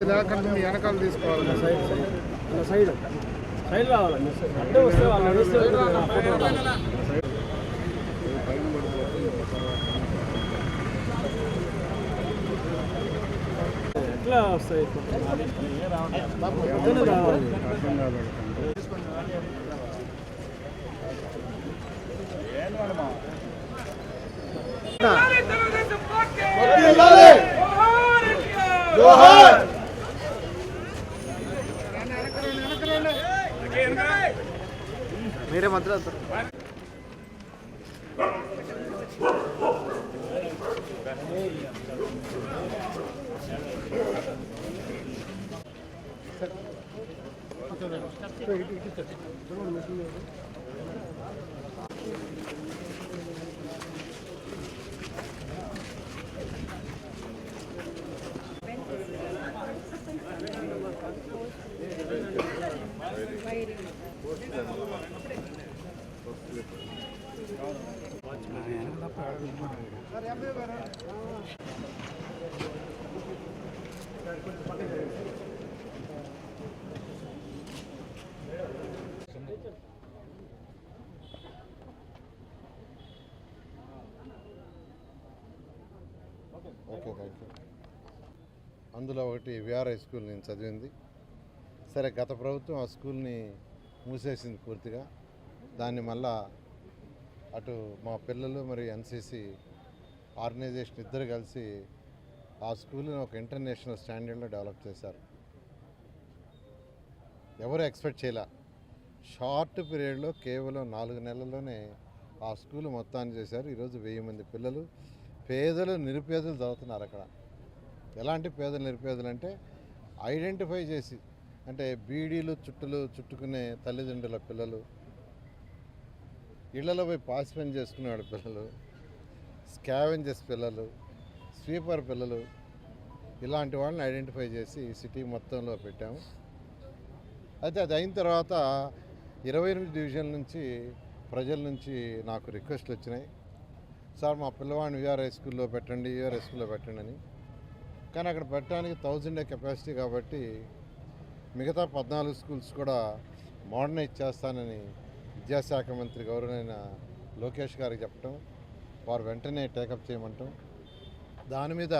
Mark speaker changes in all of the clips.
Speaker 1: లేకుండా మీ వెనకాల తీసుకోవాలి.
Speaker 2: Side side. సైడ్. రావాలండి వస్తే వాళ్ళు ఫోటో రావాలి. ఎట్లా వస్తాయి పొద్దున్నే రావాలి
Speaker 1: అర్థం కాదు
Speaker 3: జోహార్
Speaker 2: మీరే మధ్యలో
Speaker 3: ఓకే థ్యాంక్ యూ అందులో ఒకటి విఆర్ హై స్కూల్ నేను చదివింది. సరే గత ప్రభుత్వం ఆ స్కూల్ని మూసేసింది పూర్తిగా. దాన్ని మళ్ళా అటు మా పిల్లలు మరియు ఎన్సీసీ ఆర్గనైజేషన్ ఇద్దరు కలిసి ఆ స్కూల్ని ఒక ఇంటర్నేషనల్ స్టాండర్డ్లో డెవలప్ చేశారు. ఎవరు ఎక్స్పెక్ట్ చేయలే? షార్ట్ పీరియడ్లో కేవలం నాలుగు నెలల్లోనే ఆ స్కూల్ మొత్తాన్ని చేశారు. ఈరోజు వెయ్యి మంది పిల్లలు పేదలు నిరుపేదలు చదువుతున్నారు అక్కడ. ఎలాంటి పేదలు నిరుపేదలు అంటే ఐడెంటిఫై చేసి అంటే బీడీలు చుట్టలు చుట్టుకునే తల్లిదండ్రుల పిల్లలు ఇళ్ళలో పోయి పాసి పని చేసుకునేవాడు పిల్లలు స్కావెంజర్స్ పిల్లలు స్వీపర్ పిల్లలు ఇలాంటి వాళ్ళని ఐడెంటిఫై చేసి సిటీ మొత్తంలో పెట్టాము. అయితే అది అయిన తర్వాత ఇరవై ఎనిమిది డివిజన్ నుంచి ప్రజల నుంచి నాకు రిక్వెస్ట్లు వచ్చినాయి. సార్ మా పిల్లవాడిని విఆర్ హై స్కూల్లో పెట్టండి విఆర్ హై స్కూల్లో పెట్టండి అని. కానీ అక్కడ పెట్టడానికి థౌజండే కెపాసిటీ కాబట్టి మిగతా పద్నాలుగు స్కూల్స్ కూడా మోడర్నైజ్ చేస్తానని విద్యాశాఖ మంత్రి గౌరవైన లోకేష్ గారికి చెప్పటం వారు వెంటనే టేకప్ చేయమంటాం. దాని మీద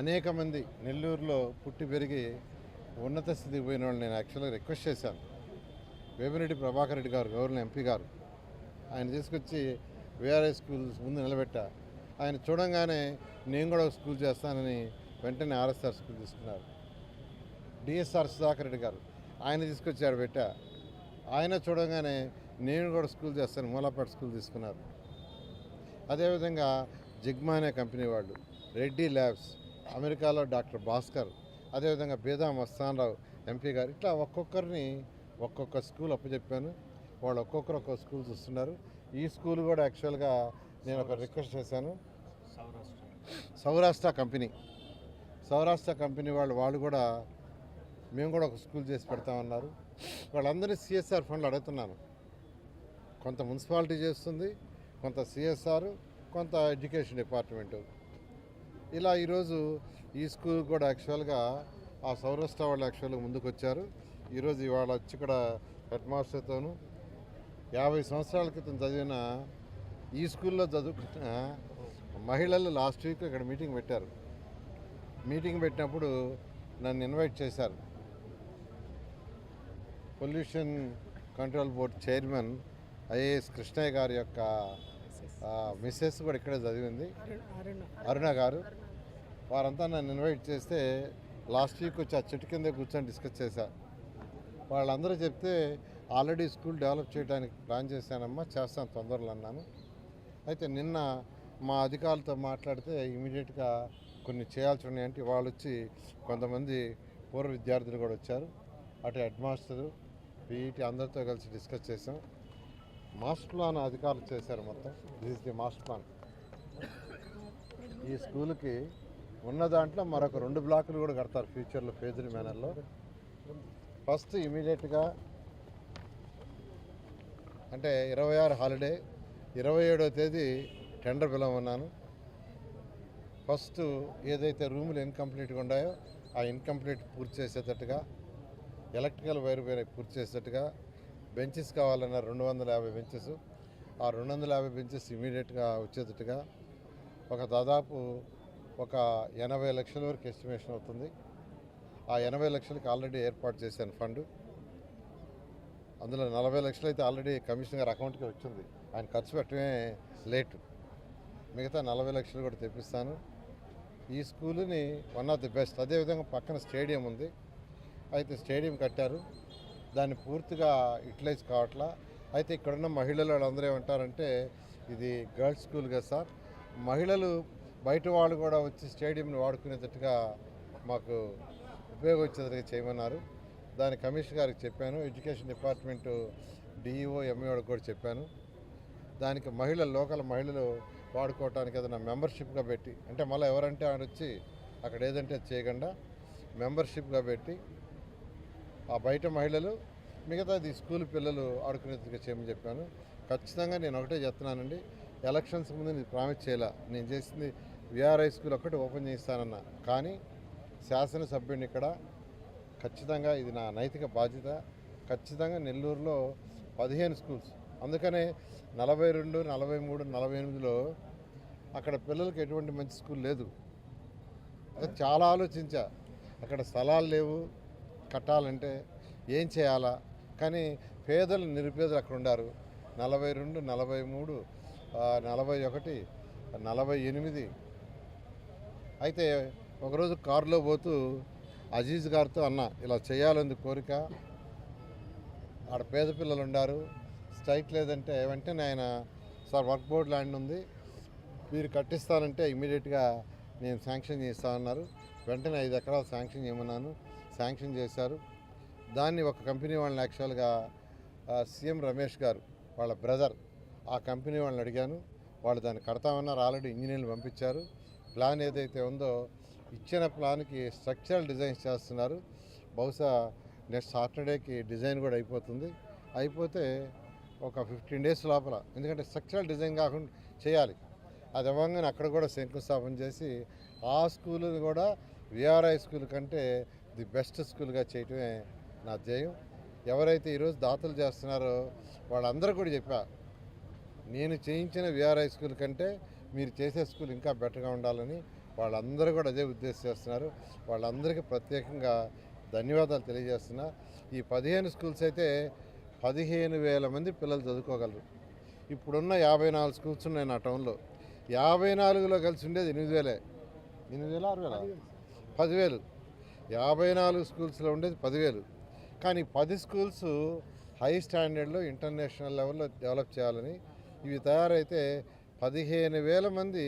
Speaker 3: అనేక మంది నెల్లూరులో పుట్టి పెరిగి ఉన్నత స్థితికి పోయిన వాళ్ళు నేను యాక్చువల్గా రిక్వెస్ట్ చేశాను. వేమిరెడ్డి ప్రభాకర్ రెడ్డి గారు గవర్నర్ ఎంపీ గారు ఆయన తీసుకొచ్చి విఆర్ఐ స్కూల్ ముందు నిలబెట్టా. ఆయన చూడంగానే నేను కూడా ఒక స్కూల్ చేస్తానని వెంటనే ఆర్ఎస్ఆర్ స్కూల్ తీసుకున్నారు. డిఎస్ఆర్ సుధాకర్ రెడ్డి గారు ఆయన తీసుకొచ్చాడు పెట్టా. ఆయన చూడంగానే నేను కూడా స్కూల్ చేస్తాను మూలాపేట స్కూల్ తీసుకున్నారు. అదేవిధంగా జిగ్మా అనే కంపెనీ వాళ్ళు రెడ్డి ల్యాబ్స్ అమెరికాలో డాక్టర్ భాస్కర్ అదేవిధంగా బేదా మస్తానరావు ఎంపీ గారు ఇట్లా ఒక్కొక్కరిని ఒక్కొక్క స్కూల్ అప్పచెప్పాను. వాళ్ళు ఒక్కొక్కరు ఒక్కొక్క స్కూల్ చూస్తున్నారు. ఈ స్కూల్ కూడా యాక్చువల్గా నేను ఒక రిక్వెస్ట్ చేశాను. సౌరాష్ట్ర కంపెనీ. సౌరాష్ట్ర కంపెనీ వాళ్ళు వాళ్ళు కూడా మేము కూడా ఒక స్కూల్ చేసి పెడతామన్నారు. వాళ్ళందరినీ సిఎస్ఆర్ ఫండ్లు అడుగుతున్నాను. కొంత మున్సిపాలిటీ చేస్తుంది కొంత సిఎస్ఆర్ కొంత ఎడ్యుకేషన్ డిపార్ట్మెంటు. ఇలా ఈరోజు ఈ స్కూల్ కూడా యాక్చువల్గా ఆ సౌరాష్ట్ర వాళ్ళు యాక్చువల్గా ముందుకు వచ్చారు ఈరోజు ఇవాళ వచ్చి ఇక్కడ హెడ్ మాస్టర్తోనూ యాభై సంవత్సరాల క్రితం చదివిన ఈ స్కూల్లో చదువుకున్న మహిళలు లాస్ట్ వీక్ ఇక్కడ మీటింగ్ పెట్టారు. మీటింగ్ పెట్టినప్పుడు నన్ను ఇన్వైట్ చేశారు. Pollution control board chairman IAS Krishnaiah గారి యొక్క మిస్సెస్ కూడా ఇక్కడే చదివింది. అరుణ గారు. వారంతా నన్ను ఇన్వైట్ చేస్తే లాస్ట్ వీక్ వచ్చి ఆ చెట్టు కింద కూర్చొని డిస్కస్ చేశా. వాళ్ళందరూ చెప్తే ఆల్రెడీ స్కూల్ డెవలప్ చేయడానికి ప్లాన్ చేశానమ్మా చేస్తాను తొందరలో అన్నాను. అయితే నిన్న మా అధికారులతో మాట్లాడితే ఇమీడియట్గా కొన్ని చేయాల్సి ఉన్నాయంటే వాళ్ళు వచ్చి కొంతమంది పూర్వ విద్యార్థులు కూడా వచ్చారు. అటు హెడ్ మాస్టరు పీఈటీ అందరితో కలిసి డిస్కస్ చేసాం మాస్టర్ ప్లాన్ అధికారులు చేశారు మొత్తం. This the master plan. ఈ స్కూల్కి ఉన్న దాంట్లో మరొక రెండు బ్లాకులు కూడా కడతారు ఫ్యూచర్లో ఫేజ్డ్ మేనర్లో ఫస్ట్ ఇమీడియట్గా అంటే ఇరవై ఆరు హాలిడే ఇరవై ఏడో తేదీ టెండర్ పిలవన్నాను ఫస్ట్ ఏదైతే రూములు ఇన్కంప్లీట్గా ఉన్నాయో ఆ ఇన్కంప్లీట్ పూర్తి చేసేటట్టుగా ఎలక్ట్రికల్ వైర్ వైర్ పూర్తి చేసేటట్టుగా బెంచెస్ కావాలన్న రెండు వందల యాభై బెంచెస్ ఆ రెండు వందల యాభై బెంచెస్ ఇమీడియట్గా వచ్చేటట్టుగా ఒక దాదాపు ఒక ఎనభై లక్షల వరకు ఎస్టిమేషన్ అవుతుంది. ఆ ఎనభై లక్షలకి ఆల్రెడీ ఏర్పాటు చేశాను ఫండ్. అందులో నలభై లక్షలు అయితే ఆల్రెడీ కమిషన్ గారి అకౌంట్కి వచ్చింది. ఆయన ఖర్చు పెట్టడమే లేటు మిగతా నలభై లక్షలు కూడా తెప్పిస్తాను. ఈ స్కూల్ని వన్ ఆఫ్ ది బెస్ట్ అదేవిధంగా పక్కన స్టేడియం ఉంది. అయితే స్టేడియం కట్టారు. దాన్ని పూర్తిగా యూటిలైజ్ కావట్లా. అయితే ఇక్కడున్న మహిళలు వాళ్ళందరూ ఏమంటారంటే ఇది గర్ల్స్ స్కూల్ కదా సార్. మహిళలు బయట వాళ్ళు కూడా వచ్చి స్టేడియంని వాడుకునేటట్టుగా మాకు ఉపయోగించేటట్టుగా చేయమన్నారు. దాని కమిషనర్ గారికి చెప్పాను. ఎడ్యుకేషన్ డిపార్ట్మెంటు డిఈఓ ఎంఈఓకి కూడా చెప్పాను. దానికి మహిళలు లోకల్ మహిళలు వాడుకోవటానికి ఏదైనా మెంబర్షిప్గా పెట్టి అంటే మళ్ళీ ఎవరంటే ఆయన వచ్చి అక్కడ ఏదంటే అది చేయకుండా మెంబర్షిప్గా పెట్టి ఆ బయట మహిళలు మిగతాది స్కూల్ పిల్లలు ఆడుకునేట్టుగా చేయమని చెప్పాను. ఖచ్చితంగా నేను ఒకటే చెప్తున్నానండి ఎలక్షన్స్ ముందు నేను ప్రామిస్ చేయలే. నేను చేసింది విఆర్ఐ స్కూల్ ఒకటి ఓపెన్ చేస్తానన్నా కానీ శాసనసభ్యుని ఇక్కడ ఖచ్చితంగా ఇది నా నైతిక బాధ్యత. ఖచ్చితంగా నెల్లూరులో పదిహేను స్కూల్స్. అందుకనే నలభై రెండు నలభై మూడు నలభై ఎనిమిదిలో అక్కడ పిల్లలకి ఎటువంటి మంచి స్కూల్ లేదు. అది చాలా ఆలోచించా. అక్కడ స్థలాలు లేవు. కట్టాలంటే ఏం చేయాలా? కానీ పేదలు నిరుపేదలు అక్కడ ఉండారు నలభై రెండు నలభై మూడు నలభై ఒకటి నలభై ఎనిమిది. అయితే ఒకరోజు కారులో పోతూ అజీజ్ గారితో అన్న ఇలా చేయాలని కోరిక? ఆడ పేద పిల్లలు ఉన్నారు స్ట్రైక్ లేదంటే వెంటనే ఆయన సార్ వర్క్ బోర్డ్ ల్యాండ్ ఉంది. మీరు కట్టిస్తానంటే ఇమీడియట్గా నేను శాంక్షన్ చేస్తానన్నారు వెంటనే ఐదు ఎకరాలు శాంక్షన్ చేయమన్నాను. శాంక్షన్ చేశారు. దాన్ని ఒక కంపెనీ వాళ్ళని యాక్చువల్గా సీఎం రమేష్ గారు వాళ్ళ బ్రదర్ ఆ కంపెనీ వాళ్ళని అడిగాను. వాళ్ళు దాన్ని కడతామన్నారు. ఆల్రెడీ ఇంజనీర్లు పంపించారు. ప్లాన్ ఏదైతే ఉందో ఇచ్చిన ప్లాన్కి స్ట్రక్చరల్ డిజైన్స్ చేస్తున్నారు. బహుశా నెక్స్ట్ సాటర్డేకి డిజైన్ కూడా అయిపోతుంది. అయిపోతే ఒక ఫిఫ్టీన్ డేస్ లోపల ఎందుకంటే స్ట్రక్చరల్ డిజైన్ కాకుండా చేయాలి. అది అవ్వగానే అక్కడ కూడా శంకుస్థాపన చేసి ఆ స్కూల్ కూడా విఆర్ఐ స్కూల్ కంటే ది బెస్ట్ స్కూల్గా చేయటమే నా ధ్యేయం. ఎవరైతే ఈరోజు దాతలు చేస్తున్నారో వాళ్ళందరూ కూడా చెప్పా నేను చేయించిన విఆర్ఐ స్కూల్ కంటే మీరు చేసే స్కూల్ ఇంకా బెటర్గా ఉండాలని వాళ్ళందరూ కూడా అదే ఉద్దేశం చేస్తున్నారు. వాళ్ళందరికీ ప్రత్యేకంగా ధన్యవాదాలు తెలియజేస్తున్నా. ఈ పదిహేను స్కూల్స్ అయితే పదిహేను వేల మంది పిల్లలు చదువుకోగలరు. ఇప్పుడున్న యాభై నాలుగు స్కూల్స్ ఉన్నాయి నా టౌన్లో. యాభై నాలుగులో కలిసి ఉండేది ఎనిమిది వేలే. ఎనిమిది వేల? ఆరు వేల? పదివేలు. యాభై నాలుగు స్కూల్స్లో ఉండేది పదివేలు. కానీ పది స్కూల్స్ హై స్టాండర్డ్లో ఇంటర్నేషనల్ లెవెల్లో డెవలప్ చేయాలని ఇవి తయారైతే పదిహేను వేల మంది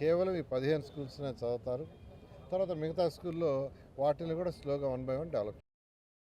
Speaker 3: కేవలం ఈ పదిహేను స్కూల్స్నే చదువుతారు. తర్వాత మిగతా స్కూల్లో వాటిని కూడా స్లోగా వన్ బై వన్ డెవలప్